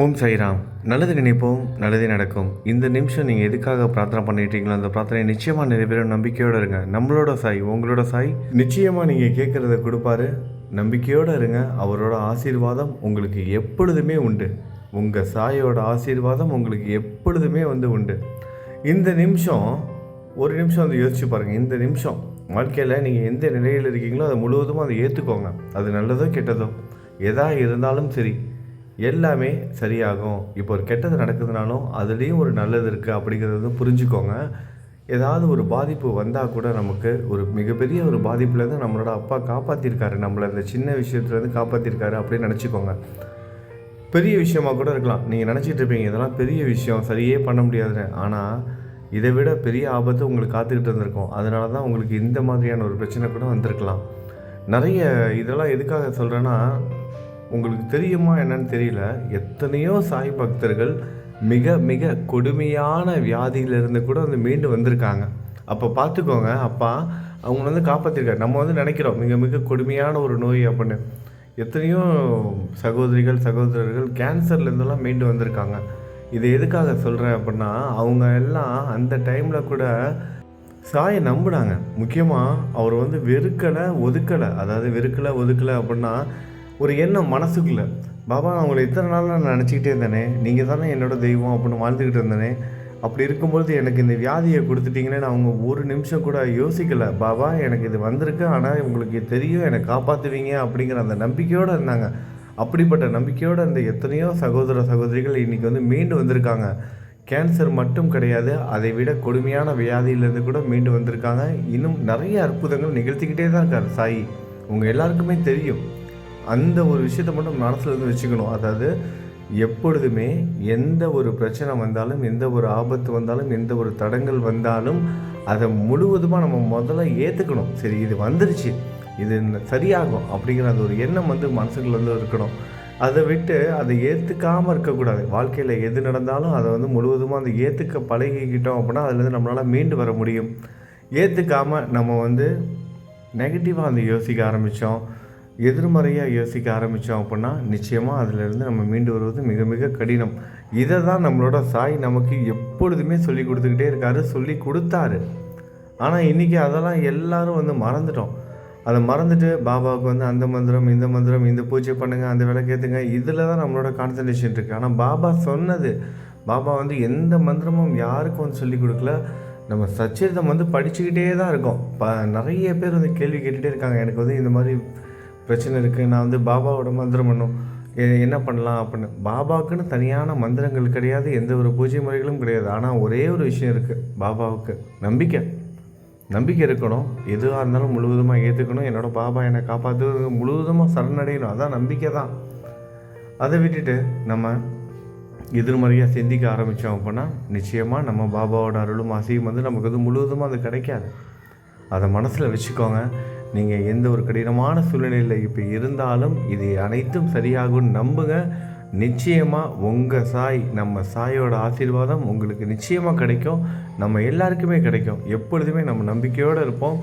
ஓம் சைராம் நல்லது நினைப்போம் நல்லதே நடக்கும். இந்த நிமிஷம் நீங்கள் எதுக்காக பிரார்த்தனை பண்ணிட்டீங்களோ அந்த பிரார்த்தனை நிச்சயமாக நிறைவேறும். நம்பிக்கையோடு இருங்க. நம்மளோட சாய் உங்களோட சாய் நிச்சயமாக நீங்கள் கேட்குறத கொடுப்பாரு. நம்பிக்கையோடு இருங்க. அவரோட ஆசீர்வாதம் உங்களுக்கு எப்பொழுதுமே உண்டு. உங்கள் சாயோட ஆசீர்வாதம் உங்களுக்கு எப்பொழுதுமே வந்து உண்டு. இந்த நிமிஷம் ஒரு நிமிஷம் வந்து யோசிச்சு பாருங்கள் இந்த நிமிஷம் வாழ்க்கையில் நீங்கள் எந்த நிலையில் இருக்கீங்களோ அதை முழுவதும் அதை ஏற்றுக்கோங்க அது நல்லதோ கெட்டதோ எதா இருந்தாலும் சரி. எல்லாமே சரியாகும். இப்போ ஒரு கெட்டது நடக்குதுனாலும் அதுலேயும் ஒரு நல்லது இருக்குது அப்படிங்கிறது புரிஞ்சுக்கோங்க. ஏதாவது ஒரு பாதிப்பு வந்தால் கூட நமக்கு ஒரு மிகப்பெரிய ஒரு பாதிப்புலேருந்து நம்மளோட அப்பா காப்பாற்றிருக்காரு நம்மளை இந்த சின்ன விஷயத்துலேருந்து காப்பாற்றிருக்காரு அப்படின்னு நினச்சிக்கோங்க. பெரிய விஷயமாக கூட இருக்கலாம். நீங்கள் நினச்சிட்டு இருப்பீங்க இதெல்லாம் பெரிய விஷயம் சரியே பண்ண முடியாதுன்னு. ஆனால் இதை விட பெரிய ஆபத்து உங்களுக்கு காத்துக்கிட்டு இருந்திருக்கும். அதனால தான் உங்களுக்கு இந்த மாதிரியான ஒரு பிரச்சனை கூட வந்திருக்கலாம். நிறைய இதெல்லாம் எதுக்காக சொல்கிறேன்னா உங்களுக்கு தெரியுமா என்னன்னு தெரியல. எத்தனையோ சாய் பக்தர்கள் மிக மிக கொடுமையான வியாதியிலிருந்து கூட வந்து மீண்டு வந்திருக்காங்க. அப்போ பார்த்துக்கோங்க அப்பா அவங்க வந்து காப்பாற்றிருக்காரு நம்ம வந்து நினைக்கிறோம் மிக மிக கொடுமையான ஒரு நோய் அப்படின்னு. எத்தனையோ சகோதரிகள் சகோதரர்கள் கேன்சர்லேருந்தெல்லாம் மீண்டு வந்திருக்காங்க. இது எதுக்காக சொல்கிறேன் அப்படின்னா அவங்க எல்லாம் அந்த டைமில் கூட சாயை நம்பினாங்க. முக்கியமாக அவர் வந்து வெறுக்கலை ஒதுக்கலை. அதாவது வெறுக்கலை ஒதுக்கலை அப்படின்னா ஒரு எண்ணம் மனசுக்குள்ளே பாபா நான் உங்களை இத்தனை நாள் நான் நினச்சிக்கிட்டே இருந்தேனே நீங்கள் தானே என்னோட தெய்வம் அப்படின்னு வாழ்ந்துக்கிட்டு இருந்தேனே அப்படி இருக்கும்பொழுது எனக்கு இந்த வியாதியை கொடுத்துட்டீங்களேன்னு அவங்க ஒரு நிமிஷம் கூட யோசிக்கலை. பாபா எனக்கு இது வந்திருக்கு ஆனால் உங்களுக்கு தெரியும் என்னை காப்பாற்றுவீங்க அப்படிங்கிற அந்த நம்பிக்கையோடு இருந்தாங்க. அப்படிப்பட்ட நம்பிக்கையோடு அந்த எத்தனையோ சகோதர சகோதரிகள் இன்றைக்கி வந்து மீண்டு வந்திருக்காங்க. கேன்சர் மட்டும் கிடையாது அதை விட கொடுமையான வியாதியிலேருந்து கூட மீண்டு வந்திருக்காங்க. இன்னும் நிறைய அற்புதங்கள் நிகழ்த்திக்கிட்டே தான் இருக்கார் சாய். உங்கள் எல்லாருக்குமே தெரியும். அந்த ஒரு விஷயத்தை மட்டும் மனசில் இருந்து வச்சுக்கணும். அதாவது எப்பொழுதுமே எந்த ஒரு பிரச்சனை வந்தாலும் எந்த ஒரு ஆபத்து வந்தாலும் எந்த ஒரு தடங்கள் வந்தாலும் அதை முழுவதுமாக நம்ம முதல்ல ஏற்றுக்கணும் சரி இது வந்துருச்சு. இது சரியாகும் அப்படிங்கிற அந்த ஒரு எண்ணம் வந்து மனசுக்குள்ள வந்து இருக்கணும். அதை விட்டு அதை ஏற்றுக்காமல் இருக்கக்கூடாது. வாழ்க்கையில் எது நடந்தாலும் அதை வந்து முழுவதுமாக அந்த ஏற்றுக்க பழகிக்கிட்டோம் அப்படின்னா அதுலேருந்து நம்மளால் மீண்டு வர முடியும். ஏற்றுக்காமல் நம்ம வந்து நெகட்டிவாக அந்த யோசிக்க ஆரம்பித்தோம் எதிர்மறையாக யோசிக்க ஆரம்பித்தோம் அப்படின்னா நிச்சயமாக அதிலிருந்து நம்ம மீண்டு வருவது மிக மிக கடினம். இதை தான் நம்மளோட சாய் நமக்கு எப்பொழுதுமே சொல்லி கொடுத்துக்கிட்டே இருக்காரு சொல்லி கொடுத்தாரு. ஆனால் இன்றைக்கி அதெல்லாம் எல்லோரும் வந்து மறந்துட்டோம். அதை மறந்துட்டு பாபாவுக்கு வந்து அந்த மந்திரம் இந்த மந்திரம் இந்த பூஜை பண்ணுங்கள் அந்த விலை கேத்துங்க இதில் தான் நம்மளோட கான்சன்ட்ரேஷன் இருக்குது ஆனால் பாபா சொன்னது பாபா வந்து எந்த மந்திரமும் யாருக்கும் வந்து சொல்லி கொடுக்கல. நம்ம சச்சரிதம் வந்து படிச்சுக்கிட்டே தான் இருக்கோம். ப நிறைய பேர் வந்து கேள்வி கேட்டுகிட்டே இருக்காங்க. எனக்கு வந்து இந்த மாதிரி பிரச்சனை இருக்குது நான் வந்து பாபாவோட மந்திரம் பண்ணும். என்ன பண்ணலாம் அப்படின்னு. பாபாவுக்குன்னு தனியான மந்திரங்கள் கிடையாது. எந்த ஒரு பூஜை முறைகளும் கிடையாது. ஆனால் ஒரே ஒரு விஷயம் இருக்குது பாபாவுக்கு நம்பிக்கை. நம்பிக்கை இருக்கணும். எதுவாக இருந்தாலும் முழுவதுமாக ஏற்றுக்கணும் என்னோட பாபா என்னை காப்பாற்று முழுவதுமாக சரணடையணும் அதான் நம்பிக்கை தான். அதை விட்டுட்டு நம்ம எதிர்மறையாக சிந்திக்க ஆரம்பித்தோம் அப்படின்னா நிச்சயமாக நம்ம பாபாவோட அருளும் ஆசையும் வந்து நமக்கு வந்து முழுவதுமாக அது கிடைக்காது. அதை மனசில் வச்சுக்கோங்க. நீங்கள் எந்த ஒரு கடினமான சூழ்நிலையில் இப்போ இருந்தாலும் இது அனைத்தும் சரியாகும்னு நம்புங்க. நிச்சயமாக உங்கள் சாய் நம்ம சாயோட ஆசீர்வாதம் உங்களுக்கு நிச்சயமாக கிடைக்கும். நம்ம எல்லாருக்குமே கிடைக்கும். எப்பொழுதுமே நம்ம நம்பிக்கையோடு இருப்போம்.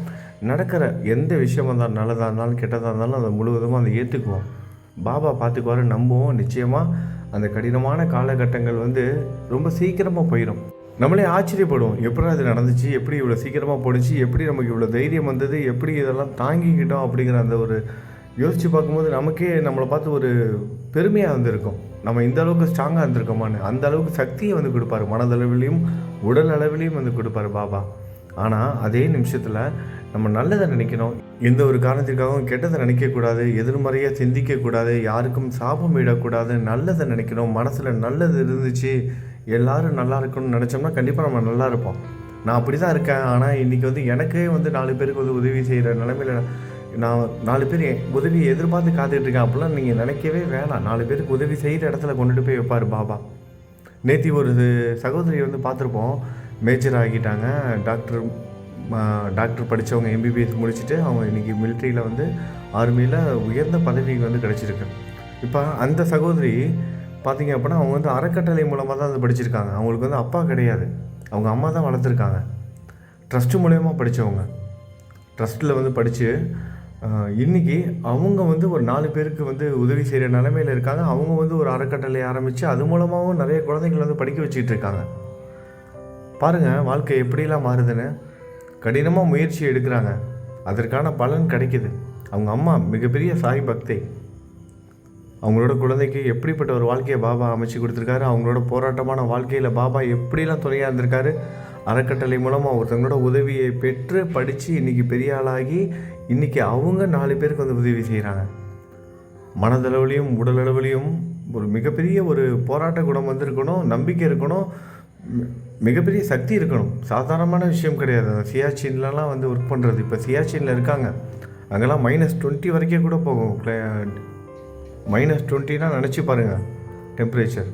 நடக்கிற எந்த விஷயமா இருந்தாலும் நல்லதாக இருந்தாலும் கெட்டதாக இருந்தாலும் அதை முழுவதுமாக அதை ஏற்றுக்குவோம் பாபா பார்த்துக்குவாரு நம்புவோம். நிச்சயமாக அந்த கடினமான காலகட்டங்கள் வந்து ரொம்ப சீக்கிரமாக போயிடும் நம்மளே ஆச்சரியப்படுவோம். எப்படி அது நடந்துச்சு? எப்படி இவ்வளோ சீக்கிரமாக போடுச்சு எப்படி நமக்கு இவ்வளோ தைரியம் வந்தது? எப்படி இதெல்லாம் தாங்கிக்கிட்டோம் அப்படிங்கிற அந்த ஒரு யோசித்து பார்க்கும்போது நமக்கே நம்மளை பார்த்து ஒரு பெருமையாக வந்திருக்கும். நம்ம இந்த அளவுக்கு ஸ்ட்ராங்காக இருந்திருக்கோமான்னு அந்த அளவுக்கு சக்தியை வந்து கொடுப்பாரு. மனதளவிலையும் உடல் அளவிலையும் வந்து கொடுப்பாரு பாபா. ஆனால் அதே நிமிஷத்தில் நம்ம நல்லதை நினைக்கணும். எந்த ஒரு காரணத்திற்காகவும் கெட்டதை நினைக்கக்கூடாது. எதிர்மறையாக சிந்திக்கக்கூடாது. யாருக்கும் சாபம் விடக்கூடாது நல்லதை நினைக்கணும். மனசில் நல்லது இருந்துச்சு. எல்லாரும் நல்லா இருக்கணும்னு நினச்சோம்னா கண்டிப்பாக நம்ம நல்லா இருப்போம். நான் அப்படி தான் இருக்கேன். ஆனால் இன்றைக்கி வந்து எனக்கே வந்து நாலு பேருக்கு வந்து உதவி செய்கிற நிலமையில நான் நாலு பேர் என் எதிர்பார்த்து காத்துட்டு இருக்கேன். அப்படிலாம் நீங்கள் நினைக்கவே வேணாம். நாலு பேருக்கு உதவி செய்கிற இடத்துல கொண்டுட்டு போய் வைப்பார் பாபா. நேத்தி ஒரு சகோதரி வந்து பார்த்துருப்போம். மேஜர் ஆகிட்டாங்க. டாக்டர் டாக்டர் படித்தவங்க எம்பிபிஎஸ் முடிச்சுட்டு அவங்க இன்றைக்கி மிலிட்ரியில் வந்து ஆர்மியில் உயர்ந்த பதவிக்கு வந்து கிடச்சிருக்கு. இப்போ அந்த சகோதரி பார்த்தீங்க அப்படின்னா அவங்க வந்து அறக்கட்டளை மூலமாக தான் வந்து படிச்சிருக்காங்க. அவங்களுக்கு வந்து அப்பா கிடையாது. அவங்க அம்மா தான் வளர்த்துருக்காங்க. ட்ரஸ்ட்டு மூலயமா படித்தவங்க ட்ரஸ்ட்டில் வந்து படித்து இன்றைக்கி இன்னைக்கு அவங்க வந்து ஒரு நாலு பேருக்கு வந்து உதவி செய்கிற நிலமையில இருக்காங்க. அவங்க வந்து ஒரு அறக்கட்டளை ஆரம்பித்து அது மூலமாகவும் நிறைய குழந்தைங்களை வந்து படிக்க வச்சுக்கிட்டு இருக்காங்க. பாருங்கள் வாழ்க்கை எப்படிலாம் மாறுதுன்னு. கடினமாக முயற்சி எடுக்கிறாங்க. அதற்கான பலன் கிடைக்குது. அவங்க அம்மா மிகப்பெரிய சாய் பக்தை. அவங்களோட குழந்தைக்கு எப்படிப்பட்ட ஒரு வாழ்க்கையை பாபா அமைச்சு கொடுத்துருக்காரு? அவங்களோட போராட்டமான வாழ்க்கையில் பாபா எப்படிலாம் துணையாக இருந்திருக்காரு? அறக்கட்டளை மூலமாக ஒருத்தவங்களோட உதவியை பெற்று படித்து இன்றைக்கி பெரிய ஆளாகி இன்றைக்கி அவங்க நாலு பேருக்கு வந்து உதவி செய்கிறாங்க மனதளவுலையும் உடலளவுலையும் ஒரு மிகப்பெரிய ஒரு போராட்ட குணம் வந்து இருக்கணும் நம்பிக்கை இருக்கணும் மிகப்பெரிய சக்தி இருக்கணும். சாதாரணமான விஷயம் கிடையாது. அந்த சியாச்சின்லலாம் வந்து ஒர்க் பண்ணுறது இப்போ சியாச்சினில் இருக்காங்க. அங்கெல்லாம் மைனஸ் டுவெண்ட்டி வரைக்கும் கூட போகும். மைனஸ் டுவெண்ட்டினா நினச்சி பாருங்கள் டெம்பரேச்சர்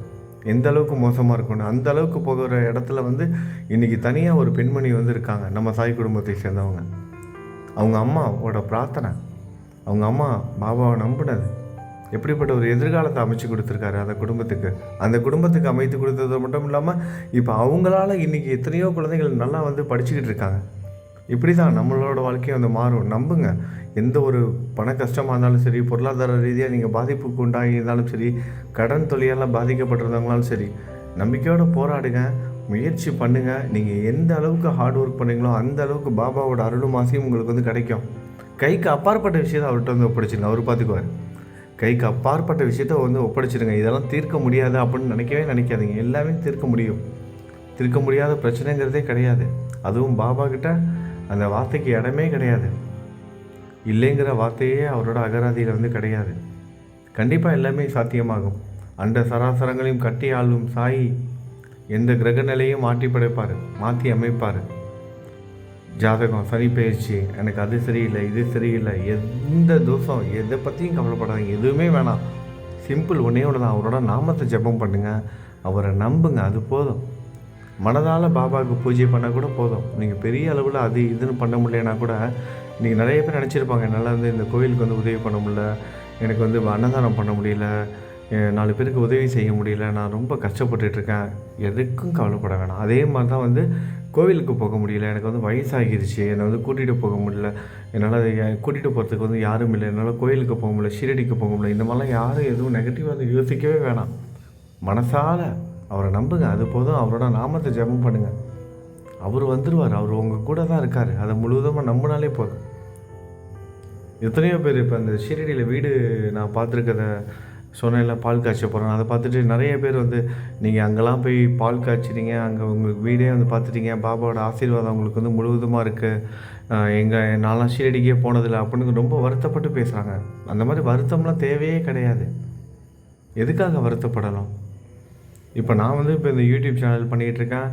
எந்த அளவுக்கு மோசமாக இருக்கும்னு அந்த அளவுக்கு போகிற இடத்துல வந்து இன்றைக்கி தனியாக ஒரு பெண்மணி வந்து இருக்காங்க. நம்ம சாய் குடும்பத்தை சேர்ந்தவங்க. அவங்க அம்மாவோட பிரார்த்தனை அவங்க அம்மா பாபாவை நம்பினது எப்படிப்பட்ட ஒரு எதிர்காலத்தை அமைச்சு கொடுத்துருக்காரு அந்த குடும்பத்துக்கு. அந்த குடும்பத்துக்கு அமைத்து கொடுத்தது மட்டும் இல்லாமல் இப்போ அவங்களால இன்றைக்கி எத்தனையோ குழந்தைகள் நல்லா வந்து படிச்சுக்கிட்டு இருக்காங்க. இப்படி தான் நம்மளோட வாழ்க்கையும் வந்து மாறும். நம்புங்க. எந்த ஒரு பண கஷ்டமாக இருந்தாலும் சரி பொருளாதார ரீதியாக நீங்கள் பாதிப்புக்கு உண்டாகி இருந்தாலும் சரி கடன் தொழிலெல்லாம் பாதிக்கப்பட்டிருந்தவங்களாலும் சரி நம்பிக்கையோடு போராடுங்க. முயற்சி பண்ணுங்கள் நீங்கள் எந்த அளவுக்கு ஹார்ட் ஒர்க் பண்ணீங்களோ அந்த அளவுக்கு பாபாவோட அருளும் ஆசையும் உங்களுக்கு வந்து கிடைக்கும். கைக்கு அப்பாற்பட்ட விஷயத்தை அவர்கிட்ட வந்து ஒப்படைச்சிருங்க. அவர் பார்த்துக்குவார் கைக்கு அப்பாற்பட்ட விஷயத்த வந்து ஒப்படைச்சிடுங்க இதெல்லாம் தீர்க்க முடியாது அப்படின்னு நினைக்கவே நினைக்காதீங்க. எல்லாமே தீர்க்க முடியும். தீர்க்க முடியாத பிரச்சனைங்கிறதே கிடையாது. அதுவும் பாபா கிட்ட அந்த வார்த்தைக்கு இடமே கிடையாது. இல்லைங்கிற வார்த்தையே அவரோட அகராதியில் வந்து கிடையாது. கண்டிப்பாக எல்லாமே சாத்தியமாகும். அந்த சராசரங்களையும் கட்டி ஆளும் சாயி எந்த கிரக நிலையும் மாற்றி படைப்பார் மாற்றி அமைப்பார். ஜாதகம் சனி பயிற்சி எனக்கு அது சரியில்லை இது சரியில்லை எந்த தோஷம் எதை பற்றியும் கவலைப்படாதீங்க எதுவுமே வேணாம். சிம்பிள் ஒன்றே ஒன்று தான் அவரோட நாமத்தை ஜெபம் பண்ணுங்கள் அவரை நம்புங்க அது போதும். மனதால் பாபாவுக்கு பூஜை பண்ணால் கூட போதும். நீங்கள் பெரிய அளவில் அது இதுன்னு பண்ண முடியலனா கூட நீங்கள் நிறைய பேர் நினச்சிருப்பாங்க என்னால் வந்து இந்த கோயிலுக்கு வந்து உதவி பண்ண முடியல எனக்கு வந்து அன்னதானம் பண்ண முடியல நாலு பேருக்கு உதவி செய்ய முடியல நான் ரொம்ப கஷ்டப்பட்டுட்டு இருக்கேன். எதுக்கும் கவலைப்பட வேணாம். அதே மாதிரி தான் வந்து கோவிலுக்கு போக முடியல. எனக்கு வந்து வயசாகிருச்சு. என்னை வந்து கூட்டிகிட்டு போக முடியல. என்னால் கூட்டிகிட்டு போகிறதுக்கு வந்து யாரும் இல்லை. என்னால் கோயிலுக்கு போக முடியல ஷீரடிக்கு போக முடியல. இந்த மாதிரிலாம் யாரும் எதுவும் நெகட்டிவாக வந்து யோசிக்கவே வேணாம். மனசால் அவரை நம்புங்க. அது போதும். அவரோட நாமத்தை ஜெபம் பண்ணுங்க. அவர் வந்துடுவார் அவர் உங்கள் கூட தான் இருக்கார். அதை முழுவதுமாக நம்பினாலே போதும். எத்தனையோ பேர் இப்போ அந்த ஷீரடியில் வீடு நான் பார்த்துருக்கத சொன்னேன்ல பால் காய்ச்ச போகிறேன் அதை பார்த்துட்டு நிறைய பேர் வந்து நீங்கள் அங்கெல்லாம் போய் பால் காய்ச்சிறீங்க அங்கே உங்களுக்கு வீடே வந்து பார்த்துட்டீங்க. பாபாவோட ஆசீர்வாதம் உங்களுக்கு வந்து முழுவதுமாக இருக்குது எங்கள் நான்லாம் ஷீரடிக்கே போனதில்லை. அப்படின்னு ரொம்ப வருத்தப்பட்டு பேசுகிறாங்க அந்த மாதிரி வருத்தம்லாம் தேவையே கிடையாது. எதுக்காக வருத்தப்படலாம் இப்போ நான் வந்து இப்போ இந்த யூடியூப் சேனல் பண்ணிகிட்ருக்கேன்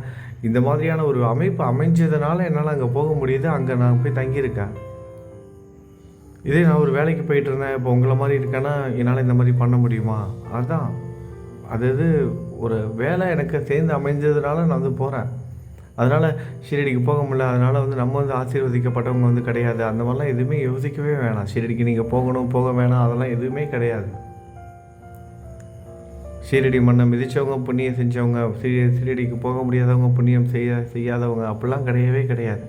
இந்த மாதிரியான ஒரு அமைப்பு அமைஞ்சதுனால என்னால் அங்கே போக முடியுது. அங்கே நான் போய் தங்கியிருக்கேன். இதே நான் ஒரு வேலைக்கு போயிட்டு இருந்தேன் இப்போ உங்களை மாதிரி இருக்கேன்னா என்னால் இந்த மாதிரி பண்ண முடியுமா? அதுதான் அது இது ஒரு வேலை எனக்கு சேர்ந்து அமைஞ்சதுனால நான் வந்து போகிறேன் அதனால் ஷீரடிக்கு போக முடியல. அதனால் வந்து நம்ம வந்து ஆசீர்வதிக்கப்பட்டவங்க வந்து கிடையாது. அந்த மாதிரிலாம் எதுவுமே யோசிக்கவே வேணாம். ஷீரடிக்கு நீங்கள் போகணும் போக வேணாம். அதெல்லாம் எதுவுமே கிடையாது. சீரடி மண்ணை மிதித்தவங்க புண்ணியம் செஞ்சவங்க சீ சீரடிக்கு போக முடியாதவங்க புண்ணியம் செய்ய செய்யாதவங்க அப்படிலாம் கிடையவே கிடையாது.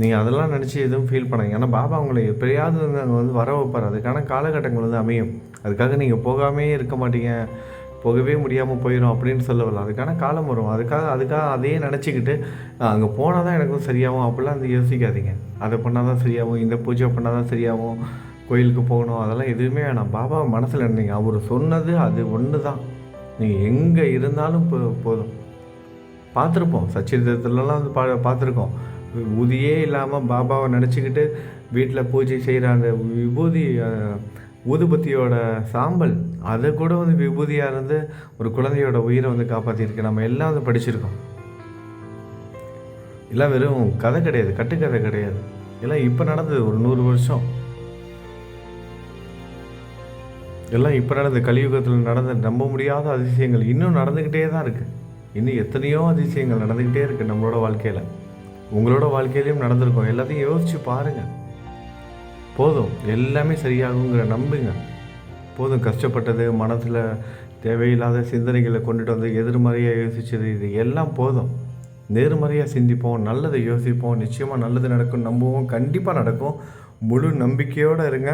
நீங்கள் அதெல்லாம் நினச்சி எதுவும் ஃபீல் பண்ணாங்க ஏன்னா பாபா உங்களை எப்படியாவது வந்து அங்கே வந்து வர வைப்பார். அதுக்கான காலகட்டங்கள் வந்து அமையும். அதுக்காக நீங்கள் போகாமே இருக்க மாட்டீங்க. போகவே முடியாமல் போயிடும் அப்படின்னு சொல்ல வரல. அதுக்கான காலம் வரும். அதுக்காக அதுக்காக அதையே நினச்சிக்கிட்டு அங்கே போனால் தான் எனக்கும் சரியாகும். அப்படிலாம் வந்து யோசிக்காதீங்க. அதை பண்ணால் தான் சரியாகும். இந்த பூஜை பண்ணால் தான் சரியாகும். கோயிலுக்கு போகணும் அதெல்லாம் எதுவுமே வேணாம். பாபா மனசில் இருந்தீங்க அவர் சொன்னது அது ஒன்று தான் நீங்கள் எங்கே இருந்தாலும் போ போதும். பார்த்துருப்போம். சச்சிரத்துலலாம் வந்து பா பார்த்துருக்கோம். ஊதியே இல்லாமல் பாபாவை நினச்சிக்கிட்டு வீட்டில் பூஜை செய்கிற அந்த விபூதி ஊதுபத்தியோட சாம்பல் அதை கூட வந்து விபூதியாக இருந்து ஒரு குழந்தையோட உயிரை வந்து காப்பாற்றிருக்கு நம்ம எல்லாம் வந்து படிச்சிருக்கோம். எல்லாம் வெறும் கதை கிடையாது கட்டுக்கதை கிடையாது. எல்லாம் இப்போ நடந்தது ஒரு நூறு வருஷம். எல்லாம் இப்போ நடந்த கலியுகத்தில் நடந்த நம்ப முடியாத அதிசயங்கள் இன்னும் நடந்துக்கிட்டே தான் இருக்குது இன்னும் எத்தனையோ அதிசயங்கள் நடந்துக்கிட்டே இருக்குது நம்மளோட வாழ்க்கையில். உங்களோட வாழ்க்கையிலையும் நடந்திருக்கும். எல்லாத்தையும் யோசித்து பாருங்கள் போதும். எல்லாமே சரியாகுங்கிற நம்புங்க. போதும். கஷ்டப்பட்டது மனசில் தேவையில்லாத சிந்தனைகளை கொண்டுட்டு வந்து எதிர்மறையாக யோசிச்சது இது எல்லாம் போதும். நேர்மறையாக சிந்திப்போம். நல்லதை யோசிப்போம். நிச்சயமாக நல்லது நடக்கும் நம்புவோம். கண்டிப்பாக நடக்கும். முழு நம்பிக்கையோடு இருங்க.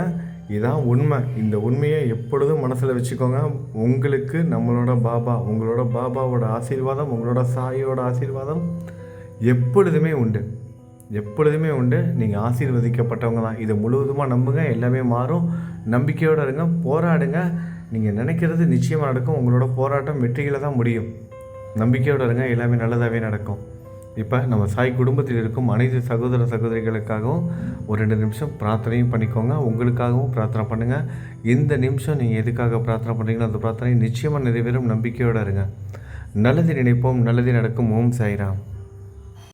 இதுதான் உண்மை. இந்த உண்மையை எப்பொழுதும் மனசில் வச்சுக்கோங்க. உங்களுக்கு நம்மளோட பாபா உங்களோட பாபாவோட ஆசீர்வாதம் உங்களோட சாயோட ஆசீர்வாதம் எப்பொழுதுமே உண்டு. எப்பொழுதுமே உண்டு. நீங்கள் ஆசீர்வதிக்கப்பட்டவங்க தான். இதை முழுவதுமாக நம்புங்க. எல்லாமே மாறும். நம்பிக்கையோடு இருங்க. போராடுங்க. நீங்கள் நினைக்கிறது நிச்சயமாக நடக்கும். உங்களோட போராட்டம் வெற்றியில் தான் முடியும். நம்பிக்கையோடு இருங்க. எல்லாமே நல்லதாகவே நடக்கும். இப்போ நம்ம சாய் குடும்பத்தில் இருக்கும் அனைத்து சகோதர சகோதரிகளுக்காகவும் ஒரு ரெண்டு நிமிஷம் பிரார்த்தனையும் பண்ணிக்கோங்க. உங்களுக்காகவும் பிரார்த்தனை பண்ணுங்கள் இந்த நிமிஷம் நீங்கள் எதுக்காக பிரார்த்தனை பண்ணுறீங்களோ அந்த பிரார்த்தனை நிச்சயமாக நிறைவேறும். நம்பிக்கையோடு இருங்க. நல்லது நினைப்போம் நல்லது நடக்கும். ஓம் சாய்ராம்.